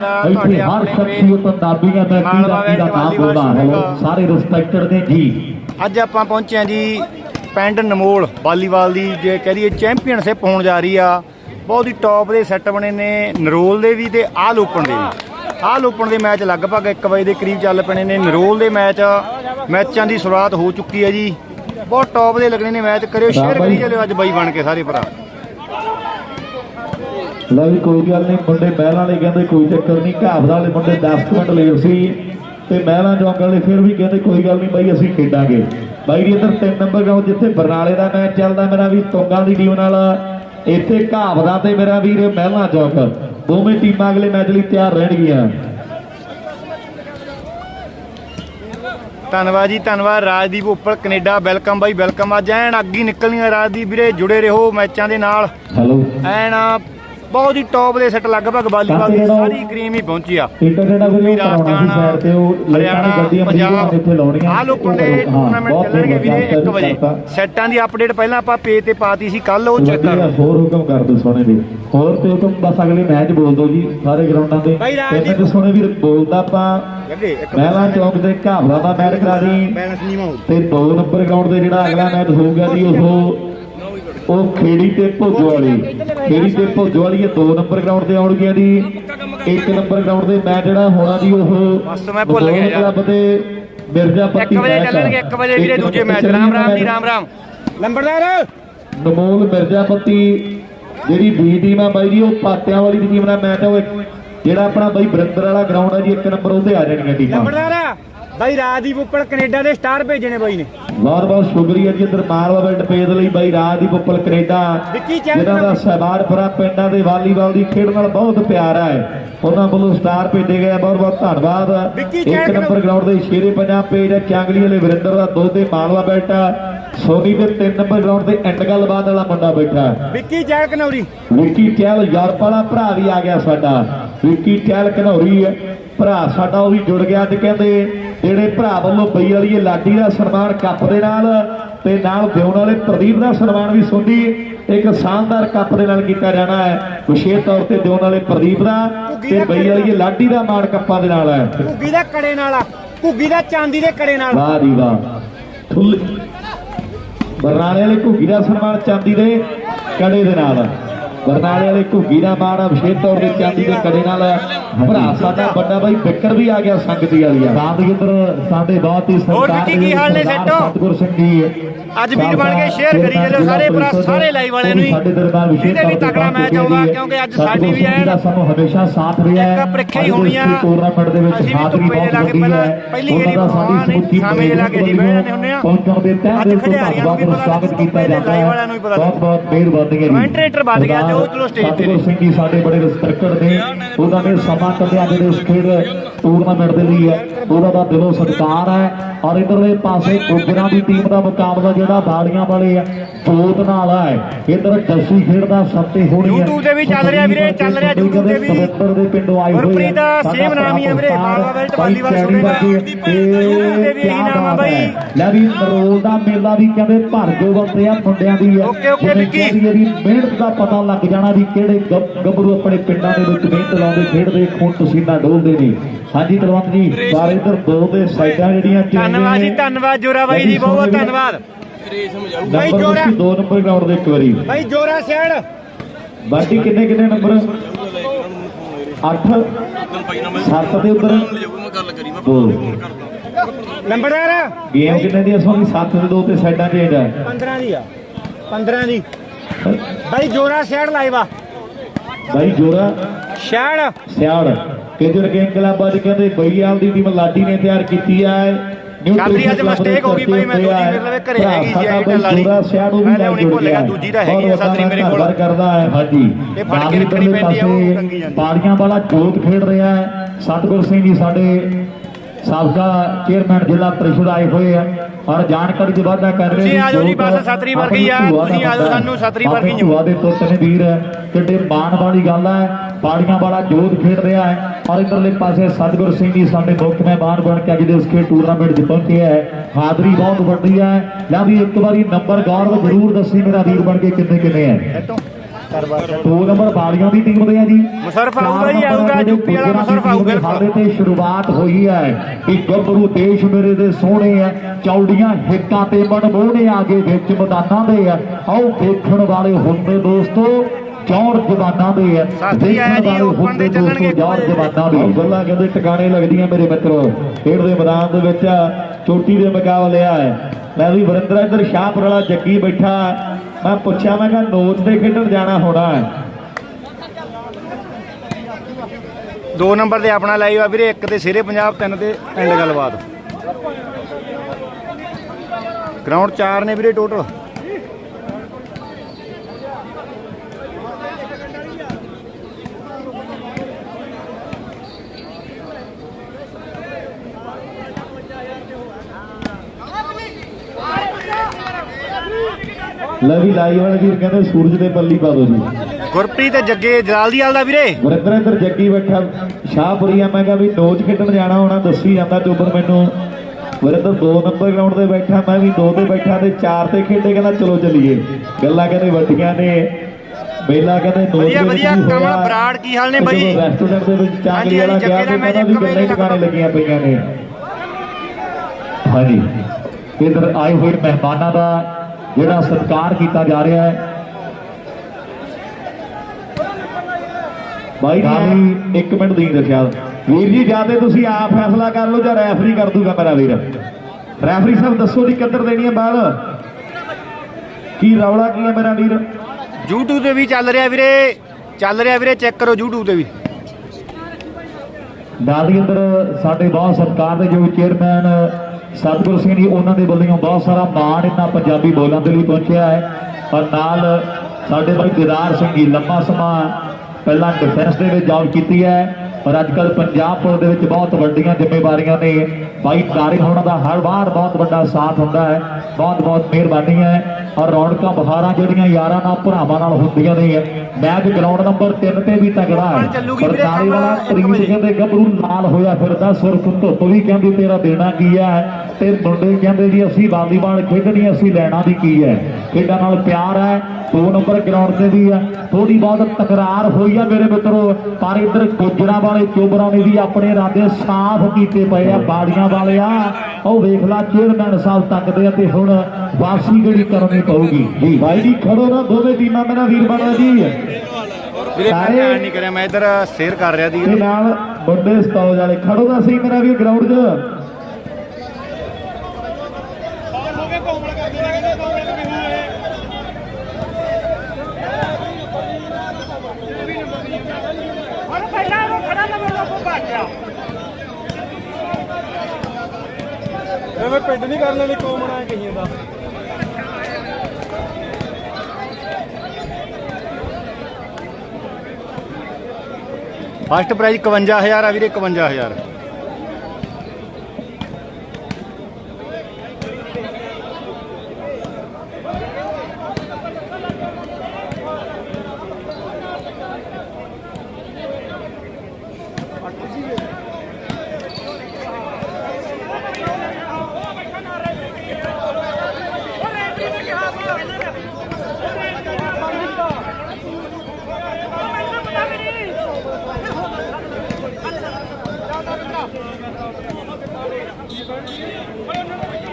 ਇੱਥੇ ਹਰ ਸ਼ਖਸੀਅਤ ਪੰਜਾਬੀਆਂ ਦਾ ਮਾਲਵਾ ਕਿਹਦਾ ਕਿਹਦਾ ਨਾਮ ਦੀਵਾਲੀ ਬੋਲਦਾ ਹੈ ਵਾਸਤੇ ਸਾਰੇ ਰਿਸਪੈਕਟਡ ਨੇ ਜੀ। ਅੱਜ ਆਪਾਂ ਪਹੁੰਚੇ ਹਾਂ ਜੀ ਪਿੰਡ ਨਮੋਲ ਵਾਲੀਬਾਲ ਦੀ ਜੇ ਕਹਿ ਲਈਏ ਚੈਂਪੀਅਨਸ਼ਿਪ ਹੋਣ ਜਾ ਰਹੀ ਆ। ਬਹੁਤ ਹੀ ਟੌਪ ਦੇ ਸੈੱਟ ਬਣੇ ਨੇ ਨਰੋਲ ਦੇ ਵੀ ਤੇ ਆਲ ਓਪਨ ਦੇ ਵੀ। ਆਲ ਓਪਨ ਦੇ ਮੈਚ ਲਗਭਗ 1 ਵਜੇ ਦੇ ਕਰੀਬ ਚੱਲ ਪਣੇ ਨੇ। ਨਰੋਲ ਦੇ ਮੈਚ ਮੈਚਾਂ ਦੀ ਸ਼ੁਰੂਆਤ ਹੋ ਚੁੱਕੀ ਹੈ ਜੀ। ਬਹੁਤ ਟੌਪ ਦੇ ਲੱਗਣੇ ਨੇ ਮੈਚ ਕਰਿਓ ਸ਼ੇਅਰ ਕਰੀ ਚੱਲਿਓ ਅੱਜ ਬਾਈ ਬਣ ਕੇ ਸਾਰੇ ਭਰਾ। ਲੈ ਵੀ ਕੋਈ ਗੱਲ ਨਹੀਂ ਮੁੰਡੇ ਮਹਿਲਾਂ ਵਾਲੇ ਕਹਿੰਦੇ ਕੋਈ ਚੱਕਰ ਨਹੀਂ ਘਾਬਰਾ ਵਾਲੇ ਮੁੰਡੇ 10 ਮਿੰਟ ਲੇਟ ਸੀ ਤੇ ਮਹਿਲਾਂ ਜੋਗਾਂ ਵਾਲੇ ਫਿਰ ਵੀ ਕਹਿੰਦੇ ਕੋਈ ਗੱਲ ਨਹੀਂ ਬਾਈ ਅਸੀਂ ਖੇਡਾਂਗੇ। ਬਾਈ ਦੀ ਇੱਧਰ 3 ਨੰਬਰ ਗਰਾਊਂਡ ਜਿੱਥੇ ਬਰਨਾਲੇ ਦਾ ਮੈਚ ਚੱਲਦਾ ਮੇਰਾ ਵੀ ਤੋਂਗਾ ਦੀ ਟੀਮ ਨਾਲ ਇੱਥੇ ਘਾਬਰਾ ਤੇ ਮੇਰਾ ਵੀਰ ਮਹਿਲਾਂ ਚੌਕ। ਦੋਵੇਂ ਟੀਮਾਂ ਅਗਲੇ ਮੈਚ ਲਈ ਤਿਆਰ ਰਹਿਣਗੀਆਂ। ਧੰਨਵਾਦ ਜੀ ਧੰਨਵਾਦ। ਰਾਜਦੀਪ ਉੱਪਰ ਕੈਨੇਡਾ ਵੈਲਕਮ ਬਾਈ ਵੈਲਕਮ ਅੱਜ ਐਨ ਅੱਗੀ ਨਿਕਲਣੀਆਂ ਰਾਜਦੀਪ ਵੀਰੇ ਜੁੜੇ ਰਹੋ ਮੈਚਾਂ ਦੇ ਨਾਲ। ਹੈਲੋ। ਐਨ ਬਹੁਤ ਹੀ ਟੌਪ ਦੇ ਸੈੱਟ ਲਗਭਗ ਵਾਲੀਬਾਲ ਦੀ ਸਾਰੀ ਕਰੀਮ ਹੀ ਪਹੁੰਚੀ ਆ। ਰਾਜਸਥਾਨ ਤੇ ਹਰਿਆਣਾ ਪੰਜਾਬ ਆਹ ਲੋਕਾਂ ਦੇ ਟੂਰਨਾਮੈਂਟ ਚੱਲਣਗੇ ਵੀਰੇ ਵਧੀਆ 1 ਵਜੇ। ਸੈੱਟਾਂ ਦੀ ਅਪਡੇਟ ਪਹਿਲਾਂ ਆਪਾਂ ਪੇਜ ਤੇ ਪਾਤੀ ਸੀ ਕੱਲ ਉਹ ਚੈੱਕ ਕਰ ਹੋਰ ਹੁਕਮ ਕਰ ਦੋ ਸੋਨੇ ਦੀ ਹੋਰ ਤੇ ਹੁਕਮ ਬਸ ਅਗਲੇ ਮੈਚ ਬੋਲ ਦੋ ਜੀ ਸਾਰੇ ਗਰਾਊਂਡਾਂ ਰਾਜਦੀਪ- ਤੇ ਸੋਨੇ ਵੀਰ ਬੋਲਦਾ ਆਪਾਂ ਮਹਿਲਾ ਚੌਕ ਦੇ ਘਾਬਲਾ ਦਾ ਮੈਚ ਕਰਾ ਦੀ। ਤੇ ਦੋ ਨੰਬਰ ਗਰਾਊਂਡ ਦੇ ਜਿਹੜਾ ਅਗਲਾ ਮੈਚ ਹੋਊਗਾ ਜੀ ਉਹ ਉਹ ਖੇੜੀ ਤੇ ਭੋਜੋ ਵਾਲੀ। ਖੇੜੀ ਤੇ ਭੋਜੋ ਵਾਲੀ ਇਹ ਦੋ ਨੰਬਰ ਗਰਾਊਂਡ ਤੇ ਆਉਣਗੀਆਂ ਜੀ। ਇੱਕ ਨੰਬਰ ਗਰਾਊਂਡ ਦੇ ਮੈਚ ਜਿਹੜਾ ਹੋਣਾ ਜੀ ਉਹ ਬਸ ਮੈਂ ਭੁੱਲ ਗਿਆ ਯਾਰ। ਕਲੱਬ ਤੇ ਮਿਰਜ਼ਾ 1 ਪੱਤੀ ਵਜੇ। ਚੱਲਣਗੇ 1 ਵਜੇ ਵੀਰੇ ਦੂਜੇ ਮੈਚ ਰਾਮ ਰਾਮ ਜੀ। ਰਾਮ ਰਾਮ। ਨੰਬਰਦਾਰ। ਨਮੋਲ ਮਿਰਜ਼ਾਪਤੀ ਜਿਹੜੀ ਬੀ ਟੀਮ ਆ ਬਾਈ ਜੀ ਉਹ ਪਾਟਿਆਂ ਵਾਲੀ ਦੀ ਟੀਮ ਨਾਲ ਮੈਚ ਆ। ਜਿਹੜਾ ਆਪਣਾ ਬਾਈ ਬਰਿੰਦਰ ਵਾਲਾ ਗਰਾਊਂਡ ਆ ਜੀ ਇੱਕ ਨੰਬਰ ਉਹਤੇ ਆ ਜਾਣਗੀਆਂ ਟੀਮਾਂ ਨੰਬਰਦਾਰ। ਬਾਈ ਰਾਜਦੀਪ ਉੱਪਰ ਕੈਨੇਡਾ ਦੇ ਸਟਾਰ ਭੇਜਣੇ ਬਾਈ ਨੇ। ਬਹੁਤ ਬਹੁਤ ਸ਼ੁਕਰੀਆ ਜੀ ਮਾਲਵਾ ਵਰਲਡ ਪੇਜ ਲਈ ਬਾਈ ਰਾਜਦੀਪ ਉੱਪਲ ਕੈਨੇਡਾ ਚਹਿਲ ਜਿਹਨਾਂ ਦਾ ਸਹਿਬਾਨਪੁਰਾ ਪਿੰਡਾਂ ਦੇ ਵਾਲੀਬਾਲ ਦੀ ਖੇਡ ਨਾਲ ਬਹੁਤ ਪਿਆਰ ਹੈ। ਉਹਨਾਂ ਵੱਲੋਂ ਸਟਾਰ ਭੇਜੇ ਗਏ ਬਹੁਤ ਬਹੁਤ ਧੰਨਵਾਦ। ਇੱਕ ਚਹਿਲ ਨੰਬਰ ਗਰਾਊਂਡ ਦੇ ਸ਼ੇਰੇ ਪੰਜਾਬ ਪੇਜ ਹੈ ਚਾਂਗਲੀ ਵਾਲੇ ਵਰਿੰਦਰ ਦਾ ਦੋ ਤੇ ਮਾਲਵਾ ਬੈਲਟ ਆ ਸੋਨੀ ਦੇ ਤਿੰਨ ਨੰਬਰ ਗਰਾਊਂਡ ਤੇ ਐਂਡ ਗੱਲਬਾਤ ਵਾਲਾ ਮੁੰਡਾ ਬੈਠਾ ਹੈ। ਵਿੱਕੀ ਜੈਲ ਕਨੌਰੀ। ਵਿੱਕੀ ਟਹਿਲ ਯੂਰਪ ਵਾਲਾ ਭਰਾ ਵੀ ਆ ਗਿਆ ਸਾਡਾ। ਵਿੱਕੀ ਟਹਿਲ ਘਨੌਰੀ ਹੈ। ਭਰਾ ਸਾਡਾ ਉਹ ਵੀ ਜੁੜ ਗਿਆ ਅੱਜ ਕਹਿੰਦੇ ਜਿਹੜੇ ਭਰਾ ਵੱਲੋਂ ਬਈ ਵਾਲੀ ਇਹ ਲਾਡੀ ਦਾ ਸਨਮਾਨ ਕੱਪ ਦੇ ਨਾਲ ਤੇ ਨਾਲ ਦਿਉਣ ਵਾਲੇ ਪ੍ਰਦੀਪ ਦਾ ਸਨਮਾਨ ਵੀ ਸੁਣਦੀ ਇੱਕ ਸ਼ਾਨਦਾਰ ਕੱਪ ਦੇ ਨਾਲ ਕੀਤਾ ਜਾਣਾ ਹੈ। ਵਿਸ਼ੇਸ਼ ਤੌਰ ਤੇ ਦਿਉਣ ਵਾਲੇ ਪ੍ਰਦੀਪ ਦਾ ਤੇ ਬਈ ਵਾਲੀ ਇਹ ਲਾਡੀ ਦਾ ਮਾਣ ਕੱਪਾਂ ਦੇ ਨਾਲ ਹੈ। ਘੁੱਗੀ ਦਾ ਕੜੇ ਨਾਲ ਆ। ਘੁੱਗੀ ਦਾ ਚਾਂਦੀ ਦੇ ਕੜੇ ਨਾਲ। ਵਾਹ ਜੀ ਵਾਹ। ਠੁੱਲ ਬਰਨਾਲੇ ਵਾਲੇ ਘੁੱਗੀ ਦਾ ਸਨਮਾਨ ਚਾਂਦੀ ਦੇ ਕੜੇ ਦੇ ਨਾਲ। ਬਰਨਾਲੇ ਵਾਲੇ ਘੁੱਗੀ ਦਾ ਮਾਣ ਵਿਸ਼ੇਸ਼ ਤੌਰ ਤੇ ਚਾਂਦੀ ਦੇ ਕੜੇ ਨਾਲ ਭਰਾ ਸਾਡਾ ਵੱਡਾ ਬਾਈ ਬਿੱਕਰ ਵੀ ਆ ਗਿਆ ਸੰਗਤੀ ਵਾਲੀਆ ਸਾਧ ਗਿੱਦਰ ਸਾਡੇ ਬਹੁਤ ਹੀ ਹੋਰ ਵਿੱਕੀ ਕੀ ਹਾਲ ਨੇ ਸੈਟੋ? ਸਤਗੁਰ ਸਿੰਘ ਜੀ। ਅੱਜ ਵੀਰ ਬਣ ਕੇ ਸ਼ੇਅਰ ਕਰੀ ਚੱਲਿਓ ਸਾਰੇ ਭਰਾ ਸਾਰੇ ਲਾਈਵ ਵਾਲਿਆਂ ਨੂੰ ਹੀ। ਸਾਡੇ ਦਰਬਾਰ ਵਿਸ਼ੇਸ਼ ਇਹਦੇ ਵੀ ਤੌਰ ਤੇ ਤਕੜਾ ਮੈਚ ਪਹੁੰਚ ਚੁੱਕੇ ਕਿਉਂਕਿ ਅੱਜ ਸਤਿਗੁਰ ਸਾਡੀ ਵੀ ਸਿੰਘ ਜੀ ਐਨ ਦਾ ਸਾਨੂੰ ਹਮੇਸ਼ਾ ਸਾਥ ਰਿਹਾ ਹੈ। ਇੱਕ ਪ੍ਰੀਖਿਆ ਹੀ ਹੋਣੀ ਆ। ਟੂਰਨਾਮੈਂਟ ਦੇ ਵਿੱਚ ਅਸੀਂ ਵੀ ਧੁੱਪੇ ਬਹੁਤ ਲਾ ਕੇ ਪਹਿਲਾਂ ਹੈ। ਪਹਿਲੀ ਉਹਨਾਂ ਗੇੜੀ ਦਾ ਸਾਡੀ ਸਮੁੱਚੀ ਲਾ ਕੇ ਜੀ ਬਹਿ ਜਾਂਦੇ ਹੁੰਦੇ ਆ। ਪਹੁੰਚਣ ਦੇ ਤਹਿ ਅੱਜ ਦਿਲ ਤੋਂ ਖਿਡਾਰੀਆਂ ਨੂੰ ਵੀ ਧੰਨਵਾਦ ਪਤਾ ਸਵਾਗਤ ਕੀਤਾ ਦੇ ਜਾਂਦਾ ਲਾਈਵ ਹੈ। ਵਾਲਿਆਂ ਨੂੰ ਵੀ ਪਤਾ ਬਹੁਤ ਬਹੁਤ ਮਿਹਰਬਾਨੀ ਹੈ ਜੀ। ਕਮੈਂਟਰੇਟਰ ਵੱਧ ਗਿਆ ਜੋ ਚਲੋ ਸਟੇਜ ਤੇ ਸਤਿਗੁਰ ਸਿੰਘ ਜੀ ਸਾਡੇ ਬੜੇ ਰਿਸਪੈਕਟਡ ਨੇ। ਉਹਨਾਂ ਨੇ ਸਮਾਂ ਕੱਢਿਆ ਜਿਹੜੇ ਇਸ ਖੇਡ ਟੂਰਨਾਮੈਂਟ ਦੇ ਲਈ ਹੈ ਉਹਦਾ ਦਾ ਦਿਲੋਂ ਸਤਿਕਾਰ ਹੈ। ਔਰ ਇਧਰਲੇ ਪਾਸੇ ਗੁੱਜਰਾਂ ਦੀ ਟੀਮ ਦਾ ਮੁਕਾਬਲਾ ਜਿਹੜਾ ਬਾਲੀਆਂ ਵਾਲੇ ਆ ਜੋਤ ਨਾਲ ਹੈ ਇਧਰ ਜੱਸੀ ਖੇਡਦਾ ਸੱਤੇ ਹੋਣੀ ਹੈ YouTube ਤੇ ਵੀ ਚੱਲ ਰਿਹਾ ਵੀਰੇ, ਚੱਲ ਰਿਹਾ YouTube ਤੇ ਵੀ। ਸਤਿੰਦਰ ਦੇ ਪਿੰਡੋਂ ਆਏ ਹੋਏ ਗੁਰਪ੍ਰੀਤ ਦਾ same ਨਾਮ ਹੀ ਹੈ ਵੀਰੇ, ਬੈਲਟ ਭਾਈ ਵਾਲੀਬਾਲ ਛੋਟੇ ਦਾ। ਤੇ YouTube ਤੇ ਵੀ ਇਹੀ ਨਾਮ ਆ ਬਾਈ। ਲੈ ਵੀ ਨਰੋਲ ਦਾ ਮੇਲਾ ਵੀ ਕਹਿੰਦੇ ਭਰ ਜੋ ਬੰਦੇ ਆ ਮੁੰਡਿਆਂ ਦੀ ਹੈ ਓਕੇ, ਓਕੇ, ਹੈ ਵੀ ਮਿਹਨਤ ਦਾ ਪਤਾ ਲੱਗ ਜਾਣਾ ਵੀ ਕਿਹੜੇ ਗੱਭ- ਗੱਭਰੂ ਆਪਣੇ ਪਿੰਡਾਂ ਦੇ ਵਿੱਚ ਮਿਹਨਤ ਲਾਉਂਦੇ ਖੇਡਦੇ ਖੂਨ ਪਸੀਨਾ ਡੋਲਦੇ ਨੇ। ਹਾਂਜੀ ਤਲਵੰਤ ਜੀ। ਸਾਰੇ ਇਧਰ ਦੋ ਦੇ ਸਾਈਡਾਂ ਜਿਹੜੀਆਂ ਧੰਨਵਾਦ ਜੀ। ਧੰਨਵਾਦ ਜੋਰਾ ਬਾਈ ਜੀ ਬਹੁਤ ਬਹੁਤ ਧੰਨਵਾਦ। ਬਾਈ ਤੁਸੀਂ ਦੋ ਨੰਬਰ ਗਰਾਊਂਡ ਦੇ ਇੱਕ ਵਾਰੀ। ਬਾਈ ਜੋਰਾ ਸਿਆੜ ਬਾਕੀ ਕਿੰਨੇ ਕਿੰਨੇ ਨੰਬਰ? 8 7 ਦੇ ਉੱਪਰ ਨੰਬਰਦਾਰ ਗੇਮ ਕਿੰਨੇ ਦੀ ਅਸੋਂ ਦੀ 7 ਦੇ ਦੋ ਤੇ ਸਾਈਡਾਂ ਚੇਂਜ ਹੈ 15 ਦੀ ਆ। 15 ਦੀ। ਬਾਈ ਜੋਰਾ ਸਿਆੜ ਲਾਈਵ ਆ। ਬਾਈ ਜੋਰਾ ਸਿਆੜ ਸਿਆੜ। ਕੇਜਰ ਗੇਮ ਕਲੱਬ ਅੱਜ ਕਹਿੰਦੇ ਬਈਆਲ ਦੀ ਟੀਮ ਲਾਡੀ ਨੇ ਤਿਆਰ ਕੀਤੀ ਹੈ ਸ਼ਾਦਰੀ ਅੱਜ mistake ਹੋ ਗਈ ਬਾਈ, ਮੈਂ ਦੂਜੀ ਮੇਰੇ ਲਵੇ ਘਰੇ ਹੈਗੀ ਸੀ, ਆਈ ਢੱਲ ਵਾਲੀ। ਮੈਂ ਜੁੜ ਭੁੱਲ ਗਿਆ। ਦੂਜੀ ਤਾਂ ਹੈਗੀ ਸਾਤਰੀ ਮੇਰੇ ਕੋਲ। ਕਰਦਾ ਹੈ ਹਾਂਜੀ ਇਹ ਫੜ ਕੇ ਰੱਖਣੀ ਪੈਂਦੀ ਆ, ਉਹ ਜਾਂਦੀ। ਬਾਲੀਆਂ ਵਾਲਾ ਜੋਤ ਖੇਡ ਰਿਹਾ ਹੈ ਸਤਗੁਰ ਸਿੰਘ ਜੀ ਸਾਡੇ ਸਾਬਕਾ ਚੇਅਰਮੈਨ ਜ਼ਿਲ੍ਹਾ ਪ੍ਰੀਸ਼ਦ ਆਏ ਹੋਏ ਆ ਔਰ ਜਾਣਕਾਰੀ ਦੇ ਵਾਅਦਾ ਕਰ ਰਹੇ ਤੁਸੀਂ ਨੇ ਆ ਜਾਓ ਜੀ, ਬਸ ਸਤਰੀ ਵਰਗੀ ਆ, ਤੁਸੀਂ। ਸਾਨੂੰ ਸਤਰੀ ਵਰਗੀ ਪੁੱਤ ਨੇ ਵੀਰ ਕਿੱਡੇ ਮਾਣ ਵਾਲੀ ਗੱਲ ਹੈ ਬਾੜੀਆਂ ਵਾਲਾ ਜੋਤ ਖੇਡ ਰਿਹਾ ਹੈ ਔਰ ਇਧਰਲੇ ਪਾਸੇ ਸਤਗੁਰ ਸਿੰਘ ਜੀ ਸਾਡੇ ਮੁੱਖ ਮਹਿਮਾਨ ਬਣ ਕੇ ਅੱਜ ਦੇ ਖੇਡ ਟੂਰਨਾਮੈਂਟ 'ਚ ਪਹੁੰਚੇ ਹੈ ਹਾਜ਼ਰੀ ਬਹੁਤ ਵੱਡੀ ਹੈ ਲੈ ਵੀ ਇੱਕ ਵਾਰੀ ਨੰਬਰ ਗੌਰਵ ਜ਼ਰੂਰ ਦੱਸੀ ਮੇਰਾ ਵੀਰ ਬਣ ਕੇ ਕਿੰਨੇ ਕਿੰਨੇ ਹੈ ਦੋ ਨੰਬਰ ਬਾਲੀਆਂ ਦੀ ਟੀਮ ਦੇ ਆ ਜੀ। ਮੁਸ਼ਰਫ ਚਾਰ ਆਊਗਾ ਨੰਬਰ ਆਊਗਾ, ਯੂਪੀ ਵਾਲਾ ਮੁਸ਼ਰਫ ਆਊਗਾ, ਹਾਲੇ ਤੇ ਸ਼ੁਰੂਆਤ ਹੋਈ ਹੈ ਕਿ ਗੱਭਰੂ ਦੇਸ਼ ਮੇਰੇ ਦੇ ਸੋਹਣੇ ਆ ਚੌੜੀਆਂ ਹਿੱਕਾਂ ਤੇ ਮਨਮੋਹਣੇ ਆਗੇ ਵਿੱਚ ਮੈਦਾਨਾਂ ਦੇ ਆ। ਆਓ ਦੇਖਣ ਵਾਲੇ ਹੁੰਦੇ ਦੋਸਤੋ ਜੌਰ ਜਵਾਨਾਂ ਦੇ ਆ। ਸਾਥੀ ਆਇਆ ਜੀ, ਵਾਲੇ ਓਪਨ ਦੇ ਹੁੰਦੇ ਚੱਲਣਗੇ ਦੋਸਤੋ ਜੌਰ ਜਵਾਨਾਂ ਦੇ ਗੱਲਾਂ ਕਹਿੰਦੇ ਟਿਕਾਣੇ ਲੱਗਦੀਆਂ ਮੇਰੇ ਮਿੱਤਰੋ। ਖੇਡ ਦੇ ਮੈਦਾਨ ਦੇ ਵਿੱਚ ਚੋਟੀ ਦੇ ਮੁਕਾਬਲੇ ਆ। ਹੈ ਮੈਂ ਵੀ ਵਰਿੰਦਰ ਇੱਧਰ ਸ਼ਾਹਪੁਰ ਵਾਲਾ ਜੱਗੀ ਬੈਠਾ। ਮੈਂ ਪੁੱਛਿਆ, ਮੈਂ ਕਿਹਾ ਨੋਚ ਦੇ ਖੇਡਣ ਜਾਣਾ ਹੋਣਾ? ਹੈ ਦੋ ਨੰਬਰ ਤੇ ਆਪਣਾ ਲਾਈਵ ਆ ਵੀਰੇ, ਇੱਕ ਤੇ ਸਿਰੇ ਪੰਜਾਬ, ਤਿੰਨ ਤੇ ਐਂਡ ਗੱਲਬਾਤ। ਗਰਾਊਂਡ 4 ਨੇ ਵੀਰੇ ਟੋਟਲ ਲੈ ਵੀ ਲਾਈ ਵਾਲੇ ਵੀਰ ਕਹਿੰਦੇ ਸੂਰਜ ਦੇ ਪੱਲੀ ਪਾ ਦੋ ਜੀ। ਗੁਰਪ੍ਰੀਤ ਤੇ ਜੱਗੇ ਜਲਾਲ ਦੀ ਵੀਰੇ? ਵਰਿੰਦਰ ਇੱਧਰ ਜੱਗੀ ਬੈਠਾ ਸ਼ਾਹਪੁਰੀਆ ਮੈਂ ਕਿਹਾ ਵੀ ਨੋਚ ਖੇਡਣ ਜਾਣਾ ਹੋਣਾ ਦੱਸੀ ਜਾਂਦਾ ਚੋਬਰ ਮੈਨੂੰ। ਵਰਿੰਦਰ 2 ਨੰਬਰ ਗਰਾਊਂਡ ਤੇ ਬੈਠਾ ਮੈਂ ਵੀ 2 ਤੇ ਬੈਠਾ ਤੇ 4 ਤੇ ਖੇਡੇ ਕਹਿੰਦਾ ਚਲੋ ਚੱਲੀਏ। ਗੱਲਾਂ ਕਹਿੰਦੇ ਵੱਡੀਆਂ ਨੇ ਮੇਲਾ ਕਹਿੰਦੇ ਵਧੀਆ ਦੇ ਵਧੀਆ ਵੀ ਹੋਇਆ। ਕਮਲ ਬਰਾੜ ਕੀ ਹਾਲ ਨੇ ਬਾਈ? ਰੈਸਟੋਰੈਂਟ ਦੇ ਵਿੱਚ ਚਾਂਗਲੀ ਵਾਲਾ ਗਿਆ ਤੇ ਕਹਿੰਦਾ ਵੀ ਗੱਲਾਂ ਟਿਕਾਣੇ ਲੱਗੀਆਂ ਪਈਆਂ ਨੇ। ਹਾਂਜੀ। ਇਧਰ ਆਏ ਹੋਏ ਮਹਿਮਾਨਾਂ ਦਾ ਜਿਹੜਾ ਸਤਿਕਾਰ ਕੀਤਾ ਜਾ ਰਿਹਾ ਹੈ। ਬਾਈ ਜੀ ਇੱਕ ਮਿੰਟ ਦੀ ਰੱਖਿਆ ਵੀਰ ਜੀ ਜਾਂ ਤੇ ਤੁਸੀਂ ਆਪ ਫੈਸਲਾ ਕਰ ਲਓ ਜਾਂ ਰੈਫਰੀ ਕਰ ਦੂਗਾ ਮੇਰਾ ਵੀਰ। ਰੈਫਰੀ ਸਾਹਿਬ ਦੱਸੋ ਜੀ ਕਿੱਧਰ ਦੇਣੀ ਹੈ ਬਾਲ? ਕੀ ਰੌਲਾ ਕੀ ਹੈ ਮੇਰਾ ਵੀਰ? YouTube ਤੇ ਵੀ ਚੱਲ ਰਿਹਾ ਵੀਰੇ। ਚੱਲ ਰਿਹਾ ਵੀਰੇ ਚੈੱਕ ਕਰੋ YouTube ਤੇ ਵੀ। ਹੀ ਅੰਦਰ ਸਾਡੇ ਬਹੁਤ ਸਤਿਕਾਰ ਦੇ ਜੋ ਚੇਅਰਮੈਨ ਸਤਿਗੁਰ ਸਿੰਘ ਜੀ, ਉਹਨਾਂ ਦੇ ਵੱਲੋਂ ਬਹੁਤ ਸਾਰਾ ਮਾਣ ਇਹਨਾਂ ਪੰਜਾਬੀ ਬੋਲਾਂ ਦੇ ਲਈ ਪਹੁੰਚਿਆ ਹੈ। ਔਰ ਨਾਲ ਸਾਡੇ ਭਾਈ ਦਿਦਾਰ ਸਿੰਘ ਜੀ, ਲੰਮਾ ਸਮਾਂ ਪਹਿਲਾਂ ਡਿਫੈਂਸ ਦੇ ਵਿੱਚ ਜੌਬ ਕੀਤੀ ਹੈ। ਔਰ ਅੱਜ ਕੱਲ ਪੰਜਾਬ ਪੁਲਿਸ ਦੇ ਵਿੱਚ ਬਹੁਤ ਵੱਡੀਆਂ ਜ਼ਿੰਮੇਵਾਰੀਆਂ ਨੇ। ਭਾਈ ਤਾਰਿਕ ਹੋਣਾ ਦਾ ਹਰ ਵਾਰ ਬਹੁਤ ਵੱਡਾ ਸਾਥ ਹੁੰਦਾ ਹੈ ਬਹੁਤ ਬਹੁਤ ਮਿਹਰਬਾਨੀ ਹੈ ਔਰ ਰੌਣਕਾਂ ਬਹਾਰਾਂ ਜਿਹੜੀਆਂ ਯਾਰਾਂ ਨਾਲ ਭਰਾਵਾਂ ਨਾਲ ਹੁੰਦੀਆਂ ਨੇ। ਮੈਚ ਗਰਾਊਂਡ ਨੰਬਰ 3 ਤੇ ਵੀ ਤਗੜਾ ਹੈ। ਪਰ ਨਾਲੇ ਵਾਲਾ ਪ੍ਰੀਤ। ਕਹਿੰਦੇ ਗੱਭਰੂ ਨਾਲ ਹੋਇਆ ਫਿਰਦਾ ਸੁਰਖ ਧੁੱਪ ਵੀ ਕਹਿੰਦੀ ਤੇਰਾ ਦੇਣਾ ਕੀ ਹੈ? ਤੇ ਮੁੰਡੇ ਕਹਿੰਦੇ ਜੀ ਅਸੀਂ ਵਾਲੀਬਾਲ ਖੇਡਣੀ ਅਸੀਂ ਲੈਣਾ ਵੀ ਕੀ ਹੈ? ਖੇਡਾਂ ਨਾਲ ਪਿਆਰ ਹੈ ਦੋ ਨੰਬਰ ਗਰਾਊਂਡ ਤੇ ਵੀ ਆ ਥੋੜੀ ਬਹੁਤ ਤਕਰਾਰ ਹੋਈ ਆ ਮੇਰੇ ਮਿੱਤਰੋ ਪਰ ਇੱਧਰ ਗੁੱਜਰਾਂ ਵਾਲੇ ਚੋਬਰਾਂ ਨੇ ਵੀ ਆਪਣੇ ਇਰਾਦੇ ਸਾਫ਼ ਕੀਤੇ ਪਏ ਆ ਬਾੜੀਆਂ ਵਾਲਿਆ ਉਹ ਵੇਖ ਲਾ ਚੇਅਰਮੈਨ ਸਾਹਿਬ ਤੱਕਦੇ ਆ ਤੇ ਹੁਣ ਵਾਪਸੀ ਜਿਹੜੀ ਕਰਨੀ ਪਊਗੀ। ਜੀ ਭਾਈ ਜੀ ਖੜੋ ਨਾ ਦੋਵੇਂ ਟੀਮਾਂ ਮੇਰਾ ਵੀਰ ਬਣਾ ਜੀ। ਵੀਰੇ ਮੈਂ ਸਾਰੇ- ਧਿਆਨ ਨਹੀਂ ਕਰਿਆ ਮੈਂ ਇੱਧਰ ਸ਼ੇਅਰ ਕਰ ਰਿਹਾ ਸੀ ਤੇ ਨਾਲ ਵੱਡੇ ਸਤੌਜ ਵਾਲੇ ਖੜੋ ਤਾਂ ਸਹੀ ਮੇਰਾ ਵੀ ਗਰਾਊਂਡ 'ਚ ਹੁਣ ਪਹਿਲਾਂ ਉਹ ਖੜਾ ਨਾ ਮੇਰੇ ਕੋਲ ਬਾਟਿਆ ਐਵੇਂ ਪਿੰਡ ਨਹੀਂ ਕਰ ਲੈਣੀ ਕੌਮ ਬਣਾ ਕਹੀਆਂ ਦਾ ਫਸਟ ਪ੍ਰਾਈਜ਼ 51000 ਆ ਵੀਰੇ 51000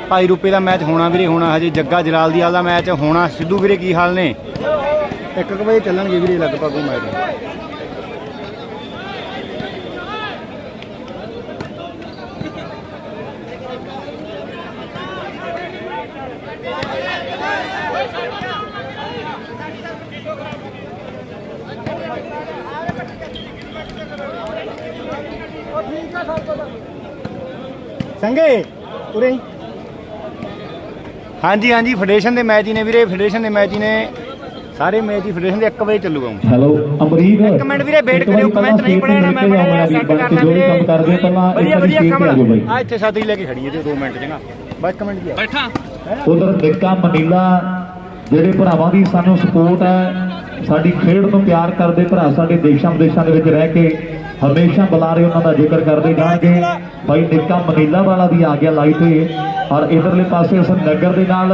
ਭਾਈ ਰੁਪਏ ਦਾ ਮੈਚ ਹੋਣਾ ਵੀਰੇ, ਹੋਣਾ ਹਜੇ ਜੱਗਾ ਜਲਾਲ ਦੀ ਹਾਲ ਦਾ ਮੈਚ, ਹੋਣਾ ਸਿੱਧੂ ਵੀਰੇ ਕੀ ਹਾਲ ਨੇ? ਇੱਕ ਵਜੇ ਚੱਲਣਗੇ ਵੀਰੇ ਲਗਭਗ ਉਹ ਮੈਚ। ਸੰਗੇ ਉਰੇ। ਹਾਂਜੀ ਹਾਂਜੀ ਫੈਡਰੇਸ਼ਨ ਦੇ ਮੈਚ ਹੀ ਨੇ ਵੀਰੇ ਫੈਡਰੇਸ਼ਨ ਦੇ ਮੈਚ ਹੀ ਨੇ। ਸਾਰੇ ਮੈਚ ਹੀ ਫੈਡਰੇਸ਼ਨ ਦੇ 1 ਵਜੇ ਚੱਲੂਗਾ। ਹੈਲੋ ਅਮਰੀਕ। ਇੱਕ ਮਿੰਟ ਵੀਰੇ ਵੇਟ ਕਰਿਓ ਕਮੈਂਟ ਨਹੀਂ ਪੜਿਆ ਮੈਂ ਜਾਓ ਸੈੱਟ ਕਰਨਾ ਵੀਰ, ਵੀਰੇ। ਕੰਮ ਕਰਦੇ ਹੋ ਪਹਿਲਾਂ ਵਧੀਆ ਇੱਕ ਵਾਰੀ ਵਧੀਆ ਕਮਲ ਆ ਇੱਥੇ ਸਾਥੀ ਲੈ ਕੇ ਖੜੀ ਹੈ ਤੇ 2 ਮਿੰਟ ਚੰਗਾ ਬਸ ਕਮੈਂਟ ਕੀ ਆ। ਉਧਰ ਨਿੱਕਾ ਮਨੀਲਾ ਜਿਹੜੇ ਭਰਾਵਾਂ ਦੀ ਸਾਨੂੰ ਸਪੋਰਟ ਹੈ ਸਾਡੀ ਖੇਡ ਨੂੰ ਪਿਆਰ ਕਰਦੇ ਭਰਾ, ਸਾਡੇ ਦੇਸ਼ਾਂ ਵਿਦੇਸ਼ਾਂ ਦੇ ਵਿੱਚ ਰਹਿ ਕੇ ਹਮੇਸ਼ਾ ਬੁਲਾਰੇ ਉਹਨਾਂ ਦਾ ਜ਼ਿਕਰ ਕਰਦੇ ਜਾਣਗੇ। ਭਾਈ ਨਿੱਕਾ ਮਨੀਲਾ ਵਾਲਾ ਵੀ ਆ ਗਿਆ ਲਾਈਟ ਤੇ। ਔਰ ਇਧਰਲੇ ਪਾਸੇ ਉਸ ਨਗਰ ਦੇ ਨਾਲ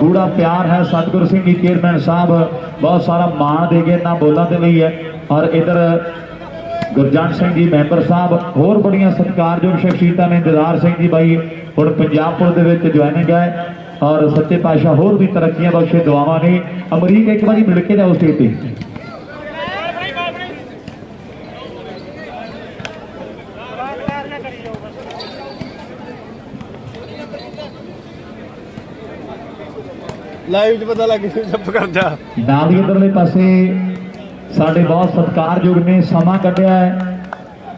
ਗੂੜਾ ਪਿਆਰ ਹੈ, ਸਤਿਗੁਰੂ ਸਿੰਘ ਜੀ, ਚੇਅਰਮੈਨ ਸਾਹਿਬ। ਬਹੁਤ ਸਾਰਾ ਮਾਣ ਦੇ ਗਏ ਇਹਨਾਂ ਬੋਲਾਂ ਦੇ ਲਈ ਹੈ। ਔਰ ਇਧਰ ਗੁਰਜੰਟ ਸਿੰਘ ਜੀ, ਮੈਂਬਰ ਸਾਹਿਬ, ਹੋਰ ਬੜੀਆਂ ਸਤਿਕਾਰਯੋਗ ਸ਼ਖਸੀਅਤਾਂ ਨੇ। ਦਿਦਾਰ ਸਿੰਘ ਜੀ ਬਾਈ ਹੁਣ ਪੰਜਾਬਪੁਰ ਦੇ ਵਿੱਚ ਜੁਆਇਨਿੰਗ ਹੈ। ਔਰ ਸੱਚੇ ਪਾਤਸ਼ਾਹ ਹੋਰ ਵੀ ਤਰੱਕੀਆਂ ਬਖਸ਼ੇ ਦੁਆਵਾਂ ਨੇ ਅਮਰੀਕ ਇੱਕ ਵਾਰੀ ਮਿਲ ਕੇ ਜਾਓ ਸਟੇਜ ਤੇ ਲਾਈਵ 'ਚ ਪਤਾ ਲੱਗ ਗਿਆ ਜੱਪ ਕਰਦਾ ਨਾਲ ਹੀ ਇਧਰਲੇ ਪਾਸੇ ਸਾਡੇ ਬਹੁਤ ਸਤਿਕਾਰਯੋਗ ਨੇ ਸਮਾਂ ਕੱਢਿਆ ਹੈ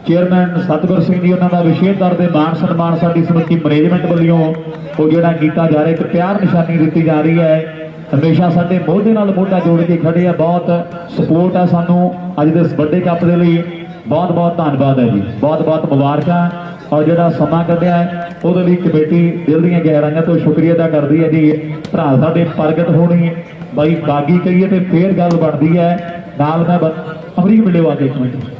ਚੇਅਰਮੈਨ ਸਤਿਗੁਰ ਸਿੰਘ ਜੀ, ਉਹਨਾਂ ਦਾ ਵਿਸ਼ੇਸ਼ ਦਰ ਦੇ ਮਾਨ ਸਨਮਾਨ ਸਾਡੀ ਸਮੁੱਚੀ ਮੈਨੇਜਮੈਂਟ ਵੱਲੋਂ ਉਹ ਜਿਹੜਾ ਕੀਤਾ ਜਾ ਰਿਹਾ, ਇੱਕ ਪਿਆਰ ਨਿਸ਼ਾਨੀ ਦਿੱਤੀ ਜਾ ਰਹੀ ਹੈ। ਹਮੇਸ਼ਾ ਸਾਡੇ ਮੋਢੇ ਨਾਲ ਮੋਢਾ ਜੋੜ ਕੇ ਖੜੇ ਆ, ਬਹੁਤ ਸਪੋਰਟ ਆ ਸਾਨੂੰ ਅੱਜ ਦੇ ਇਸ ਵੱਡੇ ਕੱਪ ਦੇ ਲਈ। ਬਹੁਤ ਬਹੁਤ ਧੰਨਵਾਦ ਹੈ ਜੀ। ਬਹੁਤ ਬਹੁਤ ਮੁਬਾਰਕਾਂ। ਔਰ ਜਿਹੜਾ ਸਮਾਂ ਕੱਢਿਆ ਉਹਦੇ ਲਈ ਕਮੇਟੀ ਦਿਲ ਦੀਆਂ ਗਹਿਰਾਈਆਂ ਤੋਂ ਸ਼ੁਕਰੀਆ ਅਦਾ ਕਰਦੀ ਹੈ ਜੀ। ਭਰਾ ਸਾਡੇ ਪ੍ਰਗਟ ਹੋਣੀ ਬਾਈ ਬਾਗੀ ਕਹੀਏ ਤੇ ਫੇਰ ਗੱਲ ਬਣਦੀ ਹੈ। ਨਾਲ ਮੈਂ ਬ- ਅਮਰੀਕ ਮਿਲਿਓ ਆ ਕੇ ਇੱਕ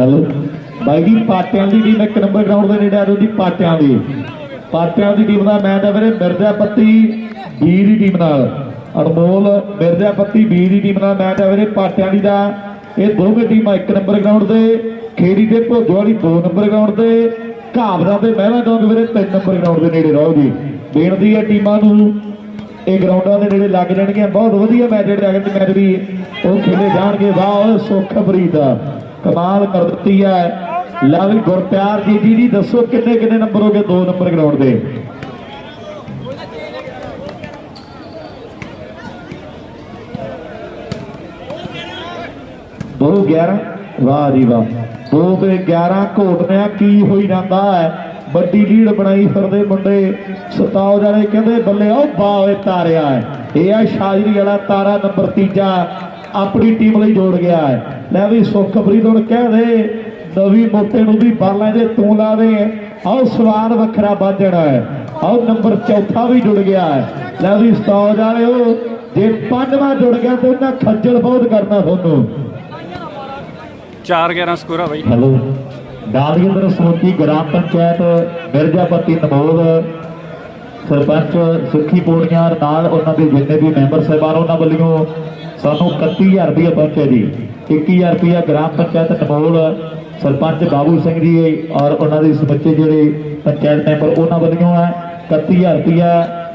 ਹੈਲੋ। ਬਾਈ ਜੀ, ਪਾਟਿਆਂ ਦੀ ਟੀਮ ਇੱਕ ਨੰਬਰ ਗਰਾਊਂਡ ਦੇ ਨੇੜੇ ਆ ਰਹੀ ਪਾਟਿਆਂ ਦੀ। ਪਾਟਿਆਂ ਦੀ ਟੀਮ ਦਾ ਮੈਚ ਹੈ ਵੀਰੇ ਮਿਰਜ਼ਾਪੱਤੀ ਬੀ ਦੀ ਟੀਮ ਨਾਲ। ਅਨਮੋਲ ਮਿਰਜ਼ਾਪੱਤੀ ਬੀ ਦੀ ਟੀਮ ਨਾਲ ਮੈਚ ਹੈ ਵੀਰੇ ਪਾਟਿਆਂ ਦੀ ਦਾ। ਇਹ ਦੋਵੇਂ ਟੀਮਾਂ ਇੱਕ ਨੰਬਰ ਗਰਾਊਂਡ ਦੇ, ਖੇੜੀ ਦੇ ਭੋਜੋ ਵਾਲੀ ਦੋ ਨੰਬਰ ਗਰਾਊਂਡ ਦੇ ਘਾਬਰਾ ਦੇ ਮਹਿਲਾ ਚੌਂਕ ਵੀਰੇ ਤਿੰਨ ਨੰਬਰ ਗਰਾਊਂਡ ਦੇ ਨੇੜੇ ਰਹੋ ਜੀ। ਬੇਨਤੀ ਹੈ ਟੀਮਾਂ ਨੂੰ, ਇਹ ਗਰਾਊਂਡਾਂ ਦੇ ਨੇੜੇ ਲੱਗ ਜਾਣਗੀਆਂ। ਬਹੁਤ ਵਧੀਆ ਮੈਚ ਜਿਹੜੇ ਅਗਲੇ ਮੈਚ ਵੀ ਉਹ ਖੇਡੇ ਜਾਣਗੇ। ਵਾਹ ਓਏ ਸੁੱਖ ਕਮਾਲ ਕਰ ਦਿੱਤੀ ਹੈ। ਲੈ ਵੀ ਗੁਰਪਿਆਰ ਜੀ ਜੀ ਜੀ ਦੱਸੋ ਕਿੰਨੇ ਕਿੰਨੇ ਨੰਬਰ ਹੋ ਗਏ? ਦੋ ਨੰਬਰ ਗਰਾਊਂਡ ਦੇ। ਦੋ 11 ਵਾਹ ਜੀ ਵਾਹ। ਦੋ ਤੇ 11 ਘੋਟਨਿਆ ਕੀ ਹੋਈ ਜਾਂਦਾ ਹੈ? ਵੱਡੀ ਲੀਡ ਬਣਾਈ ਫਿਰਦੇ ਮੁੰਡੇ। ਸਤਾਉ ਜਾਣੇ ਕਹਿੰਦੇ, ਬੱਲੇ ਉਹ ਬਾਵੇ ਤਾਰਿਆ ਇਹ ਆ ਸ਼ਾਜਰੀ ਵਾਲਾ ਤਾਰਾ ਨੰਬਰ ਤੀਜਾ। ਆਪਣੀ ਟੀਮ ਲਈ ਜੋੜ ਗਿਆ ਹੈ। ਲੈ ਵੀ ਸੁੱਖ ਫਰੀਦ ਹੁਣ ਕਹਿ ਦੇ ਨਵੀਂ ਮੋਟੇ ਨੂੰ ਵੀ ਬਾਲਾਂ ਦੇ ਤੂੰ ਲਾ ਦੇ। ਆਓ ਸਵਾਦ ਵੱਖਰਾ ਬਾਜਣਾ ਹੈ। ਆਓ ਨੰਬਰ ਚੌਥਾ ਵੀ ਜੁੜ ਗਿਆ ਹੈ। ਲੈ ਵੀ ਸਤਾਉ ਜਾਣਿਓ ਜੇ ਪੰਜਵਾਂ ਜੁੜ ਗਿਆ ਤੇ ਉਹਨਾਂ ਖੱਜਲ ਬਹੁਤ ਕਰਨਾ ਤੁਹਾਨੂੰ। 4 11 ਸਕੋਰ ਆ ਬਾਈ। ਹੈਲੋ ਡਾਲੀਂਦਰ ਸਮੁੱਚੀ ਗ੍ਰਾਮ ਪੰਚਾਇਤ ਮਿਰਜ਼ਾਪਤੀ ਨਮੋਦ ਸਰਪੰਚ ਸੁਖੀ ਪੂਰਨੀਆਂ ਨਾਲ ਉਹਨਾਂ ਦੇ ਜਿੰਨੇ ਵੀ ਮੈਂਬਰ ਸਹਿਬਾਨ ਉਹਨਾਂ ਵੱਲੋਂ ਸਾਨੂੰ 31000 ਰੁਪਏ ਪਹੁੰਚੇ ਜੀ। 21000 ਰੁਪਏ ਗ੍ਰਾਮ ਪੰਚਾਇਤ ਟਮੋਲ ਸਰਪੰਚ ਬਾਬੂ ਸਿੰਘ ਜੀ ਔਰ ਉਹਨਾਂ ਦੇ ਸਮੁੱਚੇ ਜਿਹੜੇ ਪੰਚਾਇਤ ਮੈਂਬਰ, ਉਹਨਾਂ ਵੱਲੋਂ ਹੈ। 31000 ਰੁਪਏ ਔਰ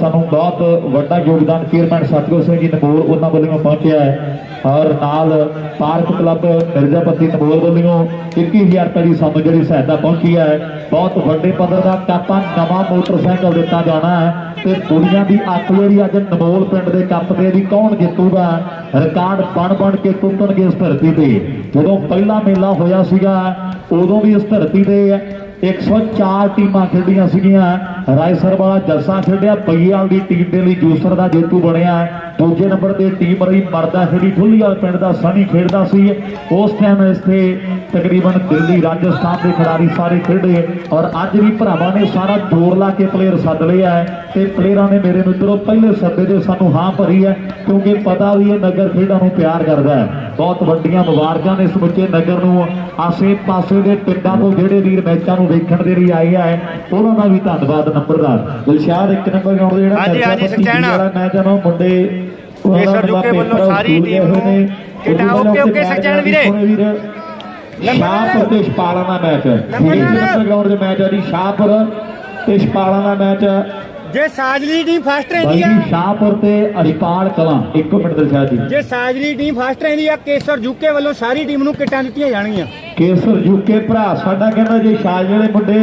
ਸਾਨੂੰ ਬਹੁਤ ਵੱਡਾ ਯੋਗਦਾਨ ਚੇਅਰਮੈਨ ਸਤਗੁਰ ਸਿੰਘ ਜੀ ਨਮੋਲ ਉਹਨਾਂ ਵੱਲੋਂ ਪਹੁੰਚਿਆ ਹੈ। ਔਰ ਨਾਲ ਪਾਰਕ ਕਲੱਬ ਮਿਰਜ਼ਾਪਤੀ ਨਮੋਲ ਵੱਲੋਂ 21000 ਰੁਪਏ ਦੀ ਸਾਨੂੰ ਜਿਹੜੀ ਸਹਾਇਤਾ ਪਹੁੰਚੀ ਹੈ। ਬਹੁਤ ਵੱਡੇ ਪੱਧਰ ਦਾ ਕਾਪਾ ਨਵਾਂ ਮੋਟਰਸਾਈਕਲ ਦਿੱਤਾ ਜਾਣਾ ਹੈ ਤੇ ਦੁਨੀਆ ਦੀ ਅੱਖ ਜਿਹੜੀ ਅੱਜ ਨਮੋਲ ਪਿੰਡ ਦੇ ਕੱਪ ਦੇ ਵੀ ਕੌਣ ਜਿੱਤੂਗਾ, ਰਿਕਾਰਡ ਬਣ ਬਣ ਕੇ ਟੁੱਟਣਗੇ ਇਸ ਧਰਤੀ ਤੇ। ਜਦੋਂ ਪਹਿਲਾ ਮੇਲਾ ਹੋਇਆ ਸੀਗਾ, ਉਦੋਂ ਵੀ ਇਸ ਧਰਤੀ ਤੇ 104 ਟੀਮਾਂ ਖੇਡੀਆਂ ਸੀਗੀਆਂ। ਰਾਏਸਰ ਵਾਲਾ ਜੱਸਾ ਖੇਡਿਆ ਪਈਆਲ ਦੀ ਟੀਮ ਦੇ ਲਈ ਜੂਸਰ ਦਾ ਜੇਤੂ ਬਣਿਆ ਦੂਜੇ ਨੰਬਰ ਤੇ ਟੀਮ ਰਹੀ ਮਰਦਾ ਖੇਡੀ ਢੁੱਲੀਵਾਲ ਪਿੰਡ ਦਾ ਸਣੀ ਖੇਡਦਾ ਸੀ। ਉਸ ਟਾਈਮ ਇੱਥੇ ਤਕਰੀਬਨ ਦਿੱਲੀ, ਰਾਜਸਥਾਨ ਦੇ ਖਿਡਾਰੀ ਸਾਰੇ ਖੇਡੇ ਔਰ ਅੱਜ ਵੀ ਭਰਾਵਾਂ ਨੇ ਸਾਰਾ ਜੋਰ ਲਾ ਕੇ ਪਲੇਅਰ ਸੱਦ ਲਿਆ ਹੈ ਤੇ ਪਲੇਅਰਾਂ ਨੇ ਮੇਰੇ ਮਿੱਤਰੋ ਪਹਿਲੇ ਸੱਦੇ ਦੇ ਸਾਨੂੰ ਹਾਂ ਭਰੀ ਹੈ ਕਿਉਂਕਿ ਪਤਾ ਵੀ ਇਹ ਨਗਰ ਖੇਡਾਂ ਨੂੰ ਪਿਆਰ ਕਰਦਾ ਹੈ। ਬਹੁਤ ਵੱਡੀਆਂ ਮੁਬਾਰਕਾਂ ਨੇ ਇਸ ਬੱਚੇ ਨਗਰ ਨੂੰ। ਆਸੇ ਪਾਸੇ ਦੇ ਪਿੰਡਾਂ ਤੋਂ ਜਿਹੜੇ ਵੀਰ ਮੈਚਾਂ ਨੂੰ ਵੇਖਣ ਦੇ ਲਈ ਆਏ ਆ, ਉਹਨਾਂ ਦਾ ਵੀ ਧੰਨਵਾਦ। ਨੰਬਰਦਾਰ ਦਿਲਸ਼ਾਦ ਇੱਕ ਨੰਬਰ ਗਰਾਊਂਡ ਦੇ ਜਿਹੜਾ ਹਾਂਜੀ, ਹਾਂਜੀ, ਮਿਰਜ਼ਾਪਤੀ ਸੁਖਚੈਨ। ਵਾਲਾ ਮੈਚ ਆ ਨਾ ਉਹ ਮੁੰਡੇ ਕੇਸਰ ਜੁੱਕੇ ਵੱਲੋਂ ਸਾਰੀ ਟੀਮ ਨੇ। ਕਿੱਡਾ ਓਕੇ, ਓਕੇ, ਸੁਖਚੈਨ ਵੀਰੇ। ਸ਼ਾਹਪੁਰ ਤੇ ਛਪਾਲਾਂ ਦਾ ਮੈਚ ਹੈ ਨੰਬਰ ਗਰਾਊਂਡ ਦੇ ਮੈਚ ਆ ਜੀ ਸ਼ਾਹਪੁਰ ਤੇ ਛਪਾਲਾਂ ਦਾ ਮੈਚ ਹੈ ਜੇ ਸਾਜਲੀ ਟੀਮ ਫਸਟ ਰਹਿੰਦੀ ਆ ਸ਼ਾਹਪੁਰ ਤੇ ਅੜੀਪਾਲ ਕਲਾਂ ਇੱਕੋ ਮਿੰਟ ਦਿਲਸ਼ਾਦ ਜੀ। ਜੇ ਸਾਜਲੀ ਟੀਮ ਫਸਟ ਰਹਿੰਦੀ ਆ ਕੇਸਰ ਜੁਕੇ ਵੱਲੋਂ ਸਾਰੀ ਟੀਮ ਨੂੰ ਕਿੱਟਾਂ ਦਿੱਤੀਆਂ ਜਾਣਗੀਆਂ। ਕੇਸਰ ਯੂਕੇ ਭਰਾ ਸਾਡਾ ਕਹਿੰਦਾ ਜੇ ਸ਼ਾਜ ਜਿਹੜੇ ਮੁੰਡੇ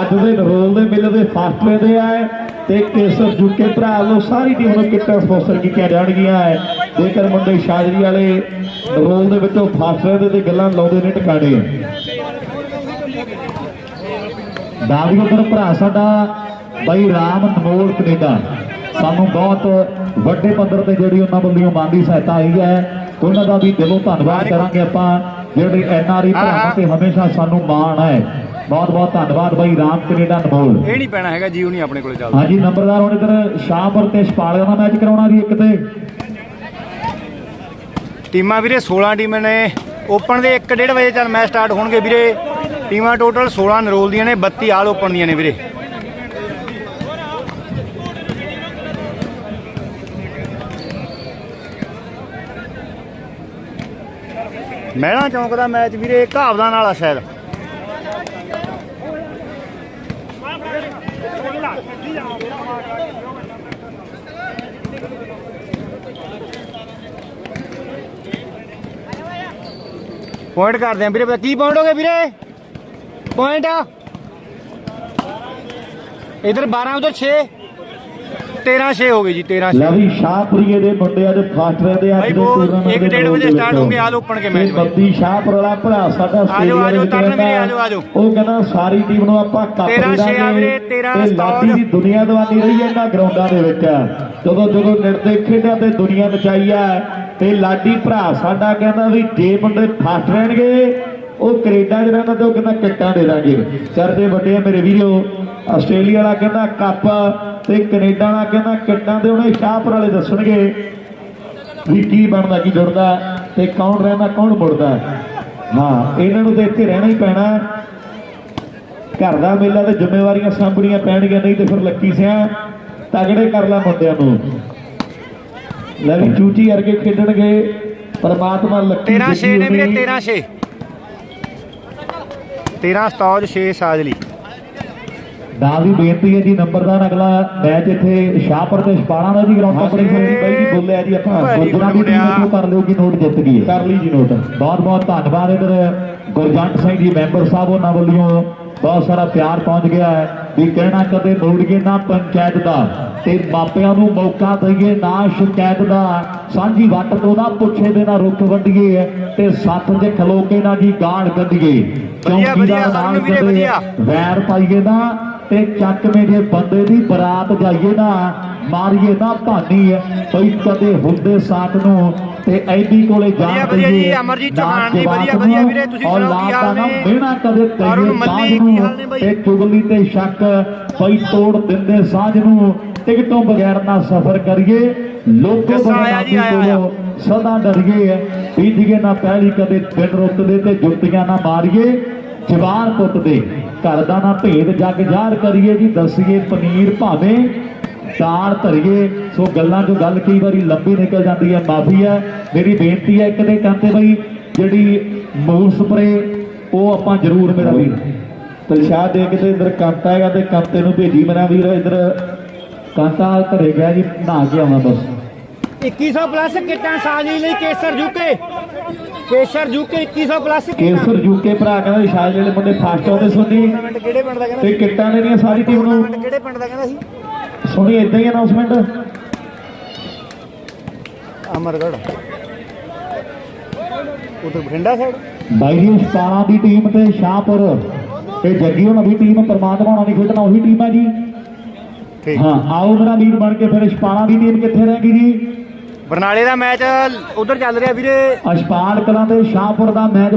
ਅੱਜ ਦੇ ਰੋਲ ਦੇ ਮੇਲੇ ਦੇ ਫਸਟ ਲੈਦੇ ਆ ਤੇ ਕੇਸਰ ਯੂਕੇ ਭਰਾ ਵੱਲੋਂ ਸਾਰੀ ਟੀਮ ਨੂੰ ਕਿੱਟਾਂ ਸਪਾਂਸਰ ਕੀਤੀਆਂ ਜਾਣਗੀਆਂ ਹੈ ਜੇਕਰ ਮੁੰਡੇ ਸ਼ਾਜਰੀ ਵਾਲੇ ਰੋਲ ਦੇ ਵਿੱਚੋਂ ਫਸਟ ਲੈਦੇ ਤੇ ਗੱਲਾਂ ਲਾਉਂਦੇ ਨੇ ਟਿਕਾਣੇ। ਦਾਦੀ ਉਧਰ ਭਰਾ ਸਾਡਾ ਬਾਈ ਰਾਮ ਨਮੋਲ ਕੈਨੇਡਾ। ਸਾਨੂੰ ਬਹੁਤ ਵੱਡੇ ਪੱਧਰ ਤੇ ਜਿਹੜੀ ਉਹਨਾਂ ਵੱਲੋਂ ਮਾਨਦੀ ਸਹਾਇਤਾ ਆਈ ਹੈ ਉਹਨਾਂ ਦਾ ਵੀ ਦਿਲੋਂ ਧੰਨਵਾਦ ਕਰਾਂਗੇ ਆਪਾਂ। ਜਿਹੜੇ ਐਨਆਰਈ ਭਰਾਵਾਂ ਤੇ ਹਮੇਸ਼ਾ ਸਾਨੂੰ ਮਾਣ ਹੈ। ਬਹੁਤ ਬਹੁਤ ਧੰਨਵਾਦ ਬਾਈ ਰਾਮ ਕੈਨੇਡਾ ਨਮੋਲ ਇਹ ਨਹੀਂ ਪੈਣਾ ਹੈਗਾ ਜੀਓ ਨਹੀਂ ਆਪਣੇ ਕੋਲੇ ਚੱਲਦਾ। ਹਾਂਜੀ ਨੰਬਰਦਾਰ ਹੁਣ ਇਧਰ ਸ਼ਾਹਪੁਰ ਤੇ ਛਪਾਲਿਆਂ ਦਾ ਮੈਚ ਕਰਾਉਣਾ ਜੀ ਇੱਕ ਤੇ। ਟੀਮਾਂ ਵੀਰੇ 16 ਟੀਮਾਂ ਨੇ ਓਪਨ ਦੇ 1:30 ਵਜੇ ਚੱਲ ਮੈਚ ਸਟਾਰਟ ਹੋਣਗੇ ਵੀਰੇ। ਟੀਮਾਂ ਟੋਟਲ 16 ਨਰੋਲ ਦੀਆਂ ਨੇ 32 ਆਲ ਓਪਨ ਦੀਆਂ ਨੇ ਵੀਰੇ। ਮਹਿਲਾ ਚੌਂਕ ਦਾ ਮੈਚ ਵੀਰੇ ਘਾਵਦਾਂ ਨਾਲ ਸ਼ਾਇਦ। ਪੁਆਇੰਟ ਕਰਦੇ ਆ ਵੀਰੇ, ਪਤਾ ਕੀ ਪੁਆਇੰਟ ਹੋ ਗਏ ਵੀਰੇ? ਪੁਆਇੰਟ ਇਧਰ 12 ਉਧਰ 6 13 6 ਹੋ ਗਏ ਜੀ 13 6 ਲਵੀ ਸ਼ਾਹਪੁਰੀਏ ਦੇ ਮੁੰਡੇ ਅੱਜ ਫਾਸਟ ਰਹਿੰਦੇ ਅੱਜ ਭਾਈ ਦੇ ਉਹ ਟੂਰਨਾਮੈਂਟ ਇੱਕ ਦੇ ਡੇਢ ਦੌਰ ਵਜੇ ਦੇ start ਵਿੱਚ। ਹੋਣਗੇ, ਆਲ open ਕੇ match ਤੇ ਬੱਦੀ ਸ਼ਾਹਪੁਰ ਵਾਲਾ ਭਰਾ ਸਾਡਾ ਆਜੋ, ਆਸਟ੍ਰੇਲੀਆ ਆਜੋ, ਵਿੱਚ ਤਰਨ ਵੀਰੇ, ਰਹਿੰਦਾ। ਆਜੋ, ਆਜੋ। ਉਹ ਕਹਿੰਦਾ ਸਾਰੀ ਟੀਮ ਨੂੰ ਆਪਾਂ ਕੱਪ ਤੇਰਾਂ ਛੇ ਆ ਦੇਵਾਂਗੇ ਵੀਰੇ, ਤੇਰਾਂ ਤੇ ਲਾਡੀ ਦੀ ਦੁਨੀਆ ਦਵਾਨੀ ਰਹੀ ਹੈ ਇਹਨਾਂ ਗਰਾਊਂਡਾਂ ਦੇ ਵਿੱਚ ਜਦੋਂ ਜਦੋਂ ਨਿਰਦੇ ਖੇਡਾਂ ਤੇ ਦੁਨੀਆ ਮਚਾਈ ਹੈ ਤੇ ਲਾਡੀ ਭਰਾ ਸਾਡਾ ਕਹਿੰਦਾ ਵੀ ਜੇ ਬੰਦੇ ਫਾਸਟ ਰਹਿਣਗੇ ਉਹ ਕੈਨੇਡਾ ਚ ਰਹਿੰਦਾ ਤੇ ਉਹ ਕਹਿੰਦਾ ਕਿੱਟਾਂ ਦੇ ਦਾਂਗੇ। ਕਰਦੇ ਵੱਡੇ ਆ ਮੇਰੇ ਵੀਰੋ ਆਸਟ੍ਰੇਲੀਆ ਵਾਲਾ ਕਹਿੰਦਾ ਕੱਪ ਤੇ ਕੈਨੇਡਾ ਵਾਲਾ ਕਹਿੰਦਾ ਕਿੱਟਾਂ ਦੇ ਉਹਨੇ ਸ਼ਾਹਪੁਰ ਵਾਲੇ ਦੱਸਣਗੇ ਵੀ ਕੀ ਬਣਦਾ ਕੀ ਜੁੜਦਾ ਤੇ ਕੌਣ ਰਹਿੰਦਾ ਕੌਣ ਮੁੜਦਾ। ਹਾਂ ਇਹਨਾਂ ਨੂੰ ਤੇ ਇੱਥੇ ਰਹਿਣਾ ਹੀ ਪੈਣਾ। ਘਰ ਦਾ ਮੇਲਾ ਤੇ ਜ਼ਿੰਮੇਵਾਰੀਆਂ ਸਾਂਭਣੀਆਂ ਪੈਣਗੀਆਂ ਨਹੀਂ ਤੇ ਫਿਰ ਲੱਕੀ ਸਿਆ ਤਗੜੇ ਕਰ ਲੈ ਮੁੰਡਿਆਂ ਨੂੰ। ਲੈ ਵੀ ਚੂਚੀ ਵਰਗੇ ਖੇਡਣਗੇ ਪਰਮਾਤਮਾ ਲੱਕੀ 13 6 ਨੇ ਵੀਰੇ ਦਿੱਤੀ 13 6 13 ਸਤੌਜ 6 ਸਾਜਲੀ। ਦਾ ਵੀ ਬੇਨਤੀ ਹੈ ਜੀ ਨੰਬਰਦਾਰ ਅਗਲਾ ਮੈਚ ਇੱਥੇ ਸ਼ਾਹਪੁਰ ਤੇ ਛਪਾਣਾ ਦਾ ਜੀ ਗਰਾਊਂਡ ਕੰਪਨੀ ਫਿਰ ਬਾਈ ਜੀ ਬੋਲਿਆ ਜੀ ਆਪਾਂ। ਗੁਰਜਰਾਂ ਦੀ ਟੀਮ। ਨੂੰ ਕਰ ਲਿਓ ਕਿ ਨੋਟ ਜਿੱਤ ਗਈ ਕਰ ਲਈ ਜੀ ਨੋਟ। ਬਹੁਤ ਬਹੁਤ ਧੰਨਵਾਦ ਇਧਰ ਗੁਰਜੰਟ ਸਿੰਘ ਜੀ ਮੈਂਬਰ ਸਾਹਿਬ ਉਹਨਾਂ ਵੱਲੋਂ ਬਹੁਤ ਸਾਰਾ ਪਿਆਰ ਪਹੁੰਚ ਗਿਆ ਹੈ ਵੀ ਕਹਿਣਾ ਕਦੇ ਮੋੜੀਏ ਨਾ ਪੰਚਾਇਤ ਦਾ ਤੇ ਮਾਪਿਆਂ ਨੂੰ ਮੌਕਾ ਦਈਏ ਨਾ ਸ਼ਿਕਾਇਤ ਦਾ ਸਾਂਝੀ ਵੱਟ ਤੋਂ ਨਾ ਪੁੱਛੇ ਦੇ ਨਾ ਰੁੱਖ ਵੱਢੀਏ ਤੇ ਸੱਥ 'ਚ ਖਲੋ ਕੇ ਨਾ ਜੀ ਗਾਲ ਕੱਢੀਏ ਵਧੀਆ, ਚੌਂਕੀਦਾਰ ਨਾਲ ਕਦੇ। ਵੈਰ ਪਾਈਏ ਨਾ ਤੇ ਚੱਕ ਮੇਰੇ ਬੰਦੇ ਦੀ ਬਰਾਤ ਜਾਈਏ ਨਾ ਮਾਰੀਏ ਨਾ ਭਾਨੀ। ਬਈ ਕਦੇ ਹੁੰਦੇ ਸਾਥ ਨੂੰ ਤੇ ਐਡੀ ਕੋਲੇ ਜਾਣ ਵਧੀਆ, ਵਧੀਆ ਜੀ, ਅਮਰਜੀਤ ਚੌਹਾਨ ਜੀ, ਵਧੀਆ, ਵਧੀਆ ਵੀਰੇ, ਤੁਸੀਂ ਸੁਣਾਓ ਕੀ ਹਾਲ ਨੇ? ਮਿਹਣਾ ਕਦੇ ਕਹੀਏ ਮੱਲੀ, ਕੀ ਹਾਲ ਨੇ ਬਾਈ? ਤੇ ਚੁਗਲੀ ਤੇ ਸ਼ੱਕ ਬਈ ਤੋੜ ਦਿੰਦੇ ਸਾਂਝ ਨੂੰ। ਟਿਕਟੋਂ ਬਗੈਰ ਨਾ ਸਫ਼ਰ ਕਰੀਏ। ਲੋਕੋ ਜੱਸਾ ਆਇਆ ਜੀ, ਆਇਆ, ਆਇਆ। ਸਦਾ ਡਰੀਏ। ਪੀਠੀਏ ਨਾ ਪਹਿਲੀ ਕਦੇ ਦਿਨ ਰੁੱਤਦੇ ਤੇ ਜੁੱਤੀਆਂ ਨਾ ਮਾਰੀਏ। ਜਵਾਨ ਪੁੱਤਦੇ ਘਰ ਦਾ ਨਾ ਭੇਦ ਜੱਗ ਜ਼ਾਹਰ ਕਰੀਏ ਜੀ ਦੱਸੀਏ ਪਨੀਰ ਭਾਵੇਂ ਦਾਲ ਧਰੀਏ। ਸੋ ਗੱਲਾਂ ਜੋ ਗੱਲ ਕਈ ਵਾਰੀ ਲੰਬੀ ਨਿਕਲ ਜਾਂਦੀ ਹੈ ਮਾਫੀ ਹੈ। ਮੇਰੀ ਬੇਨਤੀ ਹੈ ਇੱਕ ਦੇ ਕੰਤੇ ਬਈ ਜਿਹੜੀ ਮੂਲ ਸਪਰੇ ਉਹ ਆਪਾਂ ਜ਼ਰੂਰ ਮੇਰਾ ਵੀਰ। ਤਲਸ਼ਾਹ ਦੇ ਕੇ ਤੇ ਇਧਰ ਕੰਤਾ ਹੈਗਾ ਤੇ ਕੰਤੇ ਨੂੰ ਭੇਜੀ ਮੇਰਾ ਵੀਰ ਇਧਰ ਕਾਂਤਾ ਘਰੇ ਗਿਆ ਜੀ ਨਹਾ ਕੇ ਆਉਣਾ ਬਸ। 2100 ਪਲੱਸ ਕਿੱਟਾਂ ਸਾਜਲੀ ਲਈ ਕੇਸਰ ਜੂਕੇ ਕੇਸਰ ਜੂਕੇ 2100 ਪਲੱਸ ਕੇਸਰ ਯੂਕੇ ਭਰਾ ਕਹਿੰਦਾ ਵੀ ਸ਼ਾਇਦ ਜਿਹੜੇ ਮੁੰਡੇ ਫਾਸਟ ਆਉਂਦੇ ਸੁਣੀ ਟੂਰਨਾਮੈਂਟ ਕਿਹੜੇ ਪਿੰਡ ਦਾ ਕਹਿੰਦਾ ਤੇ ਕਿੱਟਾਂ ਦੇਣੀਆਂ ਸਾਰੀ ਟੀਮ ਨੂੰ ਕਿਹੜੇ ਪਿੰਡ ਦਾ ਕਹਿੰਦਾ ਸੀ? ਸੁਣੀ ਇਦਾਂ ਹੀ ਅਨਾਉਂਸਮੈਂਟ ਅਮਰਗੜ ਉਧਰ ਬਠਿੰਡਾ ਸਾਈਡ ਬਾਈ ਜੀ ਸਤਾਰਾਂ ਦੀ ਟੀਮ ਤੇ ਸ਼ਾਹਪੁਰ ਤੇ ਜੱਗੀ ਹੋਣਾ ਦੀ ਟੀਮ ਪਰਮਾਤਮਾ ਹੋਣਾ ਦੀ ਖੇਡਣਾ ਉਹੀ ਟੀਮ ਹੈ ਜੀ। ਹਾਂ ਆਓ ਮੇਰਾ ਵੀਰ ਬਣ ਕੇ ਫਿਰ ਛਪਾਣਾ ਦੀ ਟੀਮ ਕਿੱਥੇ ਰਹੇਗੀ ਜੀ? ਬਰਨਾਲੇ ਦਾ ਮੈਚ ਉਧਰ ਚੱਲ ਰਿਹਾ ਵੀਰੇ। ਅਸ਼ਪਾਲ ਕਲਾਂ ਤੇ ਸ਼ਾਹਪੁਰ ਦਾ ਮੈਚ